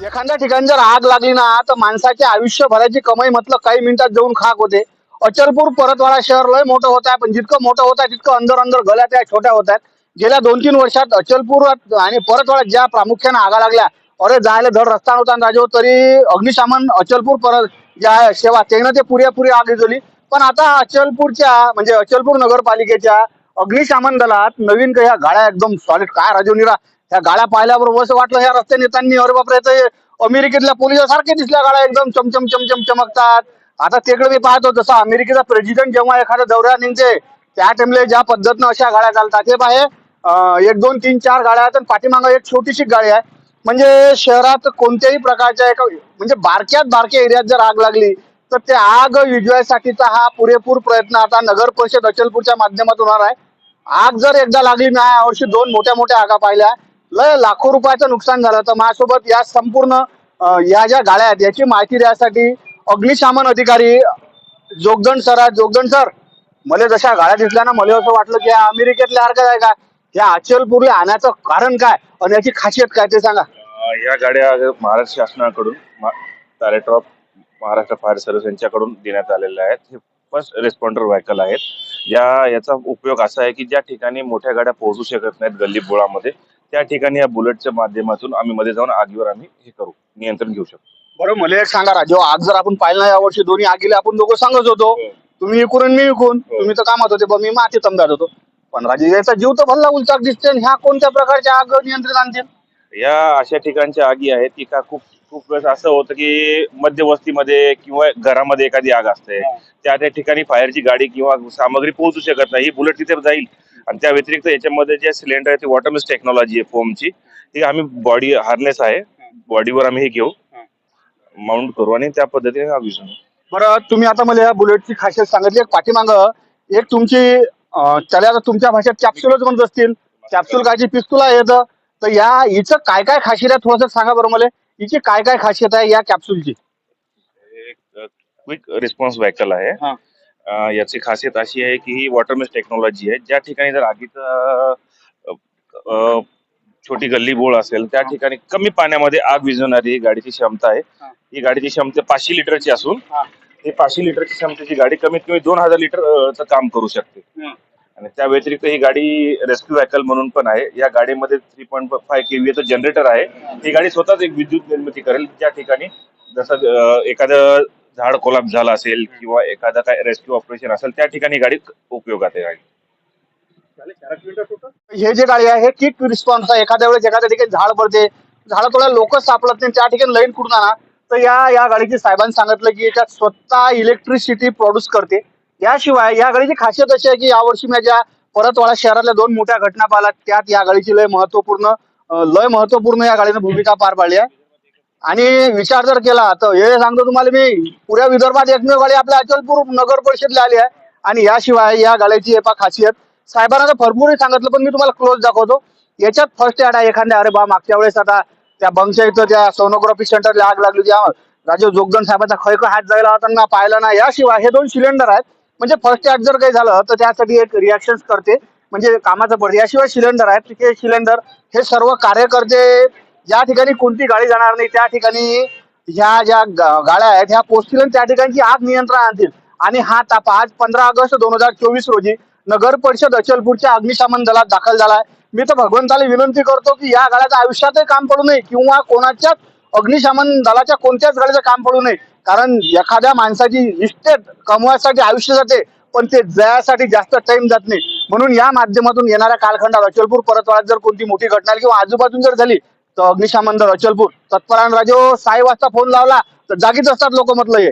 एखाद्या ठिकाणी जर आग लागली ना तर माणसाच्या आयुष्यभराची कमाई म्हटलं काही मिनिटात जाऊन खाक होते. अचलपूर परतवाडा शहर लय मोठं होत आहे पण जितकं मोठं होत आहे तितकं अंदर अंदर गल्या त्या छोट्या होत आहेत. गेल्या दोन तीन वर्षात अचलपूर आणि परतवाड्यात ज्या प्रामुख्यानं आगा लागल्या अरे जायला धड रस्ता नव्हता राजो तरी अग्निशमन अचलपूर परत ज्या सेवा त्यानं ते पुरेपुरी आग विझवली पण आता अचलपूरच्या म्हणजे अचलपूर नगरपालिकेच्या अग्निशामन दलात नवीन का ह्या गाड्या एकदम सॉलिड काय राजू निरा? ह्या गाड्या पाहिल्याबरोबर असं वाटलं ह्या रस्ते नेत्यांनी अरे बापरे ते अमेरिकेतल्या पोलिसासारखे दिसल्या गाड्या एकदम चमचम चमचम चमकतात. आता तिकडे मी पाहतो जसं अमेरिकेचा प्रेसिडेंट जेव्हा एखाद्या दौऱ्या निघते त्या टाइमला ज्या पद्धतीनं अशा गाड्या चालतात. हे पाहे एक दोन तीन चार गाड्या आहेत आणि पाठीमागं एक छोटीशी गाडी आहे. म्हणजे शहरात कोणत्याही प्रकारच्या एका म्हणजे बारक्यात बारक्या एरियात जर आग लागली तर ते आग विजवायसाठीचा हा पुरेपूर प्रयत्न आता नगर परिषद अचलपूरच्या माध्यमातून होणार आहे. आग जर एकदा लागली ना यावर्षी दोन मोठ्या मोठ्या आगा पाहिल्या. लय लाखो रुपयाचं नुकसान झालं तर माझ्यासोबत या संपूर्ण या ज्या गाड्या आहेत याची माहिती द्यासाठी अग्निशामन अधिकारी जोगदंड सर आहेत. जोगदंड सर मला जशा गाड्या दिसल्या ना मला असं वाटलं की या अमेरिकेतल्या हरकत आहे का? या अचलपूरला आणण्याचं कारण काय? आणि याची खासियत काय ते सांगा. या गाड्या महाराष्ट्र शासनाकडून director of Maharashtra fire service यांच्याकडून देण्यात आलेल्या आहेत. हे फर्स्ट रिस्पॉन्डर व्हायकल आहेत. या याचा उपयोग असा आहे की ज्या ठिकाणी मोठ्या गाड्या पोहोचू शकत नाहीत गल्ली बोळामध्ये त्या ठिकाणी या बुलेटच्या माध्यमातून आम्ही मध्ये जाऊन आगीवर आम्ही हे करू नियंत्रण घेऊ शकतो. बरं मला एक सांगा राजू आग जर आपण पाहिलं ना यावर्षी दोन्ही आगीला आपण दोघं सांगत होतो. हो. तुम्ही इकडून मी इकडून. तुम्ही तर कामात होते मी माती तमदार होतो. पण राजू याचा जीव तर भल्ला उलचाक दिसते आणि ह्या कोणत्या प्रकारच्या आग नियंत्रित आणतील? या अशा ठिकाणच्या आगी आहेत की का खूप खूप वेळेस असं होतं की मध्यवस्तीमध्ये किंवा घरामध्ये एखादी आग असते. त्या त्या ठिकाणी फायरची गाडी किंवा सामग्री पोहोचू शकत नाही. ही बुलेट तिथे जाईल. आणि त्या व्यतिरिक्त याच्यामध्ये जे सिलेंडर आहे ते वॉटरमिस टेक्नॉलॉजी आहे फोमची. ती आम्ही बॉडी हार्नेस आहे. बॉडीवर आम्ही हे घेऊ. माउंट करू आणि त्या पद्धतीने विजू बरं तुम्ही आता मला या बुलेटची खासियत सांगितली. एक पाठीमाग एक तुमची त्याला तुमच्या भाषेत कॅप्सूलच म्हणत असतील. कॅप्सूल कायची पिस्तुला येतं तर या हिचं काय काय खासियत आहे थोडस सांगा बरं मला. हिची काय काय खासियत आहे या कॅप्सूलची क्विक रिस्पॉन्स व्हायकल आहे. हा. अं, याची खासियत अशी आहे की ही वॉटरमिस टेक्नॉलॉजी आहे. ज्या ठिकाणी जर आगीचं अं, अं, छोटी गल्ली बोळ असेल त्या ठिकाणी कमी पाण्यामध्ये आग विझवणारी ही गाडीची क्षमता आहे. हा. ही गाडीची क्षमता पाचशे लिटरची असून हा. ही पाचशे लिटरची क्षमतेची गाडी कमीत कमी दोन हजार लिटर काम करू शकते. आणि त्या व्यतिरिक्त ही गाडी रेस्क्यू व्हायकल म्हणून पण आहे. या गाडीमध्ये थ्री पॉईंट फाय केव्हीचं जनरेटर आहे. ही गाडी स्वतःच एक विद्युत निर्मिती करेल. ज्या ठिकाणी जसं एखादं झाड कोलाप झालं असेल किंवा एखादा काय रेस्क्यू ऑपरेशन असेल त्या ठिकाणी गाडी उपयोगात आहे गाडी हे जे गाडी आहे हे किक रिस्पॉन्स आहे. एखाद्या वेळेस एखाद्या ठिकाणी झाड पडते झाड थोडा लोक सापडत नाही त्या ठिकाणी लाईन कुठून आणा तर या या गाडीची साहेबांनी सांगितलं की याच्यात स्वतः इलेक्ट्रिसिटी प्रोड्यूस करते. याशिवाय या गाडीची खासियत अशी आहे की यावर्षी माझ्या परतवाडा शहरातल्या दोन मोठ्या घटना पाहिल्या त्यात या गाडीची लय महत्त्वपूर्ण लय महत्त्वपूर्ण या गाडीने भूमिका पार पाडली आहे. आणि विचार जर केला तर हे सांगतो तुम्हाला मी पुऱ्या विदर्भात एकमेव गाडी आपल्या अचलपूर नगर परिषदला आली आहे. आणि याशिवाय या गाड्याची एका खासियत साहेबांना तर भरपूर सांगितलं पण मी तुम्हाला क्लोज दाखवतो. याच्यात फर्स्ट ऍड आहे एखाद्या अरे बा मागच्या वेळेस आता त्या बंगच्या इथं त्या सोनोग्राफी सेंटरला आग लागली होती. राजीव जोगदन साहेबांचा खय हात जायला होता पाहिला ना याशिवाय हे दोन सिलेंडर आहेत. म्हणजे फर्स्ट ऍड जर काही झालं तर त्यासाठी एक रिॲक्शन करते. म्हणजे कामाचं पडते. याशिवाय सिलेंडर आहेत हे सिलेंडर हे सर्व कार्यकर्ते ज्या ठिकाणी कोणती गाडी जाणार नाही त्या ठिकाणी ह्या ज्या गाड्या आहेत ह्या पोचतील आणि त्या ठिकाणची आग नियंत्रण आणतील. आणि हा ताप आज पंधरा ऑगस्ट दोन हजार चोवीस रोजी नगर परिषद अचलपूरच्या अग्निशमन दलात दाखल झाला आहे. मी तर भगवंताला विनंती करतो की या गाड्याचं आयुष्यातही काम पडू नये किंवा कोणाच्याच अग्निशमन दलाच्या कोणत्याच गाडीचं काम पडू नये. कारण एखाद्या माणसाची इस्टेट कमवायसाठी आयुष्य जाते पण ते जयासाठी जास्त टाइम जात नाही. म्हणून या माध्यमातून येणाऱ्या कालखंडात अचलपूर परतवाड्यात जर कोणती मोठी घटना आली किंवा आजूबाजून जर झाली तर अग्निशामन दल अचलपूर. तत्परान राजो हो, साई वाजता फोन लावला तर जागीच असतात लोक म्हटलं हे